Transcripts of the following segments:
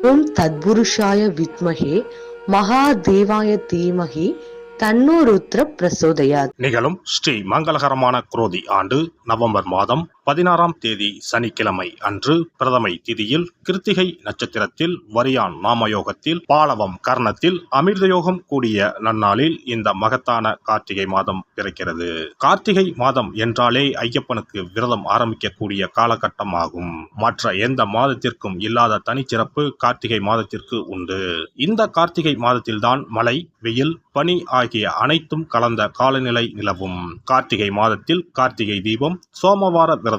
ஓம் தத்புருஷாய வித்மகே மகாதேவாய தீமகி தன்னோருத்ர பிரசோதயா நிகழும் ஸ்ரீ மங்களகரமான குரோதி ஆண்டு நவம்பர் மாதம் பதினாறாம் தேதி சனிக்கிழமை அன்று பிரதமை திதியில் கிருத்திகை நட்சத்திரத்தில் வரியான் நாமயோகத்தில் பாலவம் கர்ணத்தில் அமிர்தயோகம் கூடிய நன்னாளில் இந்த மகத்தான கார்த்திகை மாதம் பிறக்கிறது. கார்த்திகை மாதம் என்றாலே ஐயப்பனுக்கு விரதம் ஆரம்பிக்கக்கூடிய காலகட்டம் ஆகும் மற்ற எந்த மாதத்திற்கும் இல்லாத தனிச்சிறப்பு கார்த்திகை மாதத்திற்கு உண்டு. இந்த கார்த்திகை மாதத்தில்தான் மழை வெயில் பனி ஆகிய அனைத்தும் கலந்த காலநிலை நிலவும். கார்த்திகை மாதத்தில் கார்த்திகை தீபம் சோமவார விரதம்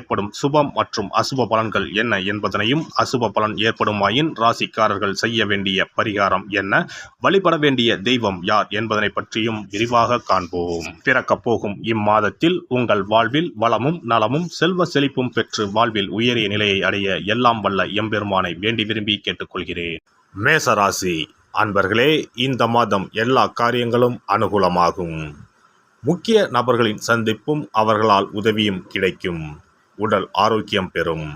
ஏற்படும் சுபம் மற்றும் அசுப பலன்கள் என்ன என்பதனையும் அசுப பலன் ஏற்படுமாயின் ராசிக்காரர்கள் செய்ய வேண்டிய பரிகாரம் என்ன? வழிபட வேண்டிய தெய்வம் யார் என்பதனை பற்றியும் விரிவாக காண்போம். பிறக்கப் போகும் இம்மாதத்தில் உங்கள் வாழ்வில் வளமும் நலமும் செல்வ செழிப்பும் பெற்று வாழ்வில் உயரிய நிலையை அடைய எல்லாம் வல்ல எம்பெருமானை வேண்டி விரும்பி கேட்டுக்கொள்கிறேன். மேசராசி அன்பர்களே இந்த மாதம் எல்லா காரியங்களும் அனுகூலமாகும். முக்கிய நபர்களின் சந்திப்பும் அவர்களால் உதவியும் கிடைக்கும். உடல் ஆரோக்கியம் பெறும்.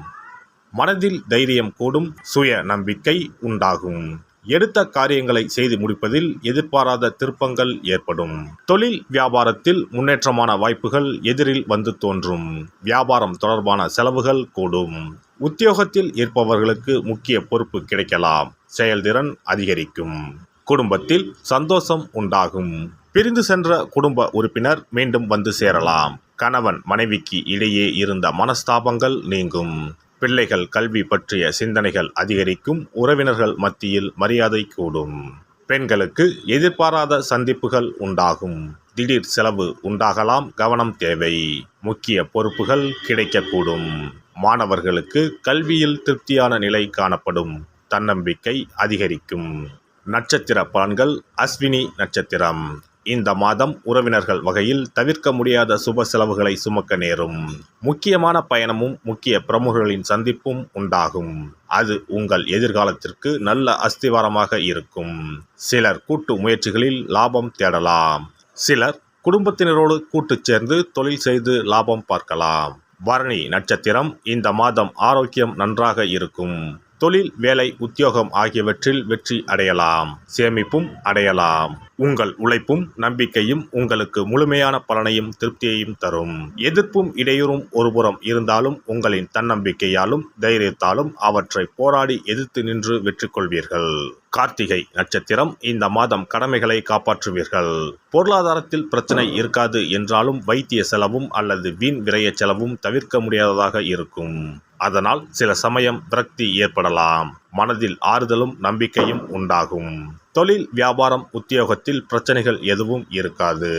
மனதில் தைரியம் கூடும் சுய நம்பிக்கை உண்டாகும். எடுத்த காரியங்களை செய்து முடிப்பதில் எதிர்பாராத திருப்பங்கள் ஏற்படும். தொழில் வியாபாரத்தில் முன்னேற்றமான வாய்ப்புகள் எதிரில் வந்து தோன்றும். வியாபாரம் தொடர்பான செலவுகள் கூடும். உத்தியோகத்தில் இருப்பவர்களுக்கு முக்கிய பொறுப்பு கிடைக்கலாம். செயல்திறன் அதிகரிக்கும். குடும்பத்தில் சந்தோஷம் உண்டாகும். பிரிந்து சென்ற குடும்ப உறுப்பினர் மீண்டும் வந்து சேரலாம். கணவன் மனைவிக்கு இடையே இருந்த மனஸ்தாபங்கள் நீங்கும். பிள்ளைகள் கல்வி பற்றிய சிந்தனைகள் அதிகரிக்கும். உறவினர்கள் மத்தியில் மரியாதை கூடும். பெண்களுக்கு எதிர்பாராத சந்திப்புகள் உண்டாகும். திடீர் செலவு உண்டாகலாம். கவனம் தேவை. முக்கிய பொறுப்புகள் கிடைக்கக்கூடும். மாணவர்களுக்கு கல்வியில் திருப்தியான நிலை காணப்படும். தன்னம்பிக்கை அதிகரிக்கும். நட்சத்திர பலன்கள் அஸ்வினி நட்சத்திரம். இந்த மாதம் உறவினர்கள் வகையில் தவிர்க்க முடியாத சுப செலவுகளை சுமக்க நேரும். முக்கியமான பயணமும் முக்கிய பிரமுகர்களின் சந்திப்பும் உண்டாகும். அது உங்கள் எதிர்காலத்திற்கு நல்ல அஸ்திவாரமாக இருக்கும். சிலர் கூட்டு முயற்சிகளில் லாபம் தேடலாம். சிலர் குடும்பத்தினரோடு கூட்டுச் சேர்ந்து தொழில் செய்து லாபம் பார்க்கலாம். பரணி நட்சத்திரம் இந்த மாதம் ஆரோக்கியம் நன்றாக இருக்கும். தொழில் வேலை உத்தியோகம் ஆகியவற்றில் வெற்றி அடையலாம். சேமிப்பும் அடையலாம். உங்கள் உழைப்பும் நம்பிக்கையும் உங்களுக்கு முழுமையான பலனையும் திருப்தியையும் தரும். எதிர்ப்பும் இடையூறும் ஒருபுறம் இருந்தாலும் உங்களின் தன்னம்பிக்கையாலும் தைரியத்தாலும் அவற்றை போராடி எதிர்த்து நின்று வெற்றி கொள்வீர்கள். கார்த்திகை நட்சத்திரம் இந்த மாதம் கடமைகளை காப்பாற்றுவீர்கள். பொருளாதாரத்தில் பிரச்சனை இருக்காது என்றாலும் வைத்திய செலவும் அல்லது வீண் விரைய செலவும் தவிர்க்க முடியாததாக இருக்கும். அதனால் சில சமயம் விரக்தி ஏற்படலாம். மனதில் ஆறுதலும் நம்பிக்கையும் உண்டாகும். தொழில் வியாபாரம் உத்தியோகத்தில் பிரச்சனைகள் எதுவும் இருக்காது.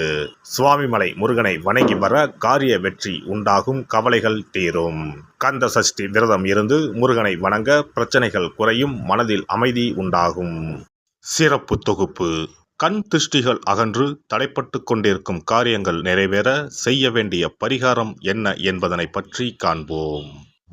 சுவாமிமலை முருகனை வணங்கி வர காரிய வெற்றி உண்டாகும் கவலைகள் தீரும். கந்த சஷ்டி விரதம் இருந்து முருகனை வணங்க பிரச்சனைகள் குறையும் மனதில் அமைதி உண்டாகும். சிறப்பு தொகுப்பு. கண் திருஷ்டிகள் அகன்று தடைப்பட்டு கொண்டிருக்கும் காரியங்கள் நிறைவேற செய்ய வேண்டிய பரிகாரம் என்ன என்பதனை பற்றி காண்போம்.